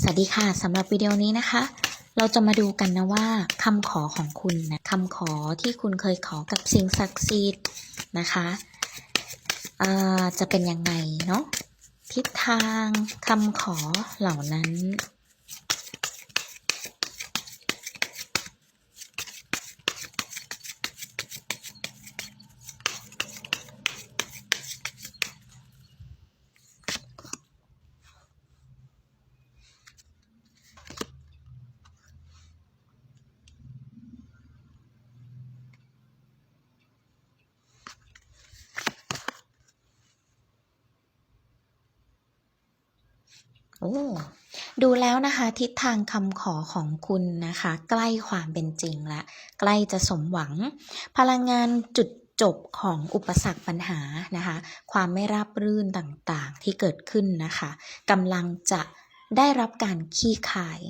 สวัสดีค่ะสำหรับวิดีโอนี้นะคะ เราจะมาดูกันนะว่าคำขอของคุณนะคำขอที่คุณเคยขอกับสิ่งศักดิ์สิทธิ์นะคะจะเป็นยังไงเนาะทิศทางคำขอเหล่านั้น โอ้ดูแล้วนะคะทิศทางคำขอของคุณนะคะ ใกล้ความเป็นจริงละ ใกล้จะสมหวัง พลังงานจุดจบของอุปสรรคปัญหานะคะ ความไม่ราบรื่นต่างๆที่เกิดขึ้นนะคะกำลังจะได้รับการขี้คาย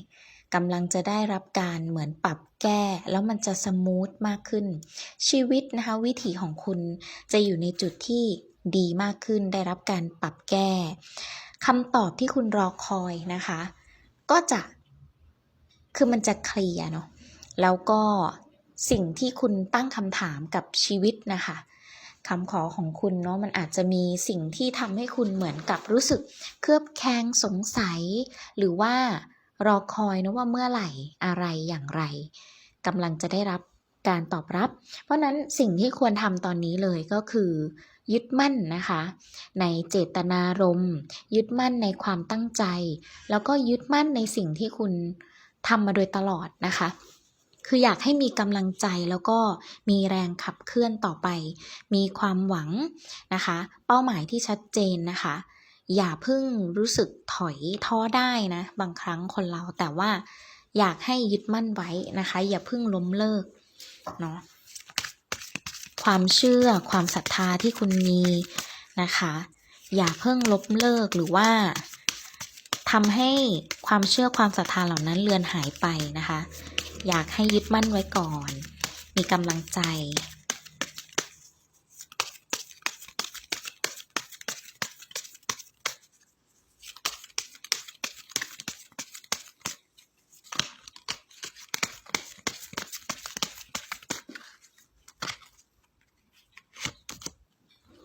กำลังจะได้รับการเหมือนปรับแก้ แล้วมันจะสมูทมากขึ้น ชีวิตนะคะ วิถีของคุณจะอยู่ในจุดที่ดีมากขึ้น ได้รับการปรับแก้ คำตอบที่คุณรอคอยนะคะ ก็จะคือมันจะเคลียร์เนาะแล้วก็สิ่งที่คุณตั้งคำถามกับชีวิตนะคะคำขอของคุณเนาะมันอาจจะมีสิ่งที่ทำให้คุณเหมือนกับรู้สึกเคลือบแคลงสงสัย หรือว่ารอคอยนะว่าเมื่อไหร่อะไรอย่างไรกำลังจะได้รับ การตอบรับ เพราะนั้นสิ่งที่ควรทำตอนนี้เลยก็คือ ยึดมั่นนะคะ ในเจตนารมณ์ยึดมั่นในความตั้งใจ แล้วก็ยึดมั่นในสิ่งที่คุณทำมาโดยตลอดนะคะคืออยากให้มีกำลังใจแล้วก็มีแรงขับเคลื่อนต่อไป มีความหวังนะคะ เป้าหมายที่ชัดเจนนะคะ อย่าเพิ่งรู้สึกถอยท้อได้นะ บางครั้งคนเราแต่ว่าอยากให้ยึดมั่นไว้นะคะ อย่าเพิ่งล้มเลิก เนาะความเชื่อความศรัทธาที่คุณมีนะคะ อย่าเพิ่งลบเลิกหรือว่าทำให้ความเชื่อความศรัทธาเหล่านั้นเลือนหายไปนะคะ อยากให้ยึดมั่นไว้ก่อน มีกำลังใจ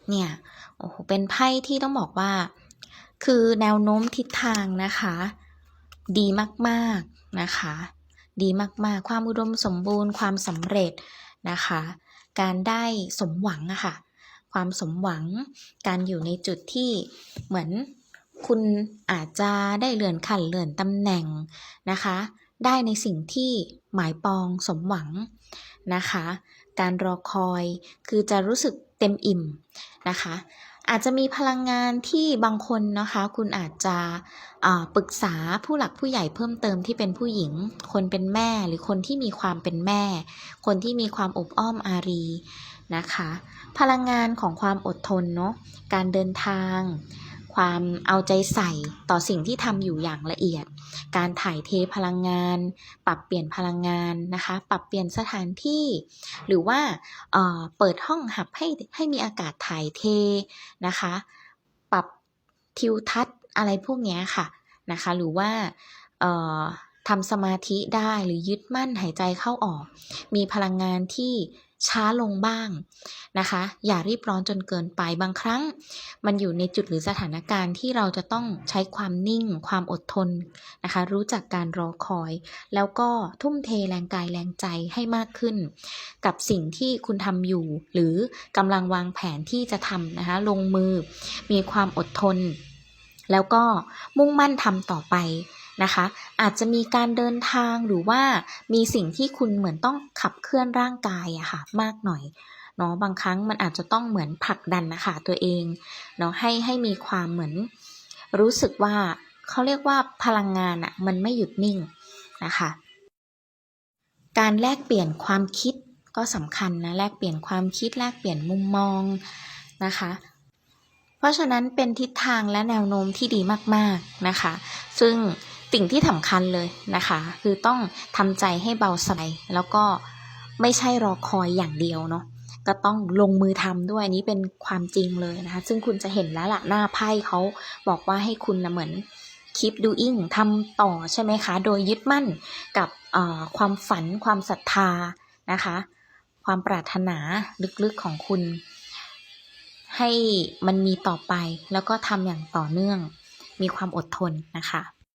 เนี่ยโอ้โหเป็นไพ่ที่ต้องบอกว่า คือแนวโน้มทิศทางนะคะ ดีมากๆนะคะ ดีมากๆ ความอุดมสมบูรณ์ความสำเร็จนะคะ การได้สมหวังอะค่ะ ความสมหวังการอยู่ในจุดที่เหมือนคุณอาจจะได้เลื่อนขั้นเลื่อนตำแหน่งนะคะ ได้ในสิ่งที่หมายปองสมหวังนะคะ การรอคอยคือจะรู้สึก เต็มอิ่มนะคะ อาจจะมีพลังงานที่บางคนนะคะ คุณอาจจะปรึกษาผู้หลักผู้ใหญ่เพิ่มเติมที่เป็นผู้หญิง คนเป็นแม่หรือคนที่มีความเป็นแม่ คนที่มีความอบอ้อมอารีนะคะ พลังงานของความอดทนเนาะการเดินทาง ความเอาใจใส่ต่อสิ่งที่ทำอยู่อย่างละเอียด การถ่ายเทพลังงาน ปรับเปลี่ยนพลังงานนะคะ ปรับเปลี่ยนสถานที่ หรือว่าเเปิดห้องหับให้ให้มีอากาศถ่ายเทนะคะ ปรับทิวทัศน์อะไรพวกนี้ค่ะนะคะ หรือว่าทำสมาธิได้หรือยึดมั่นหายใจเข้าออก มีพลังงานที่ ช้าลงบ้างนะคะ อย่ารีบร้อนจนเกินไปบางครั้ง มันอยู่ในจุดหรือสถานการณ์ที่เราจะต้องใช้ความนิ่ง ความอดทนนะคะ รู้จักการรอคอย แล้วก็ทุ่มเทแรงกายแรงใจให้มากขึ้น กับสิ่งที่คุณทำอยู่ หรือกำลังวางแผนที่จะทำนะคะ ลงมือมีความอดทน แล้วก็มุ่งมั่นทำต่อไป นะคะ อาจจะมีการเดินทางหรือว่ามีสิ่งที่คุณเหมือนต้องขับเคลื่อนร่างกายอะค่ะมากหน่อยเนาะบางครั้งมันอาจจะต้องเหมือนผลักดันนะคะตัวเองเนาะให้ให้มีความเหมือนรู้สึกว่าเขาเรียกว่าพลังงานอะมันไม่หยุดนิ่งนะคะ การแลกเปลี่ยนความคิดก็สำคัญนะแลกเปลี่ยนความคิดแลกเปลี่ยนมุมมองนะคะ เพราะฉะนั้นเป็นทิศทางและแนวโน้มที่ดีมากๆนะคะ ซึ่ง สิ่งที่สำคัญเลยนะคะ คือต้องทำใจให้เบาสบายแล้วก็ไม่ใช่รอคอยอย่างเดียวเนาะก็ต้องลงมือทำด้วยนี้เป็นความจริงเลยนะคะ ซึ่งคุณจะเห็นแล้วละ่ะหน้าไพ่เขาบอกว่าให้คุณนะเหมือนคิปดูอิงทำต่อใช่ไหมคะ โดยยึดมั่นกับความฝันความศรัทธานะคะ ความปรารถนาลึกๆของคุณ ให้มันมีต่อไปแล้วก็ทำอย่างต่อเนื่อง มีความอดทนนะคะ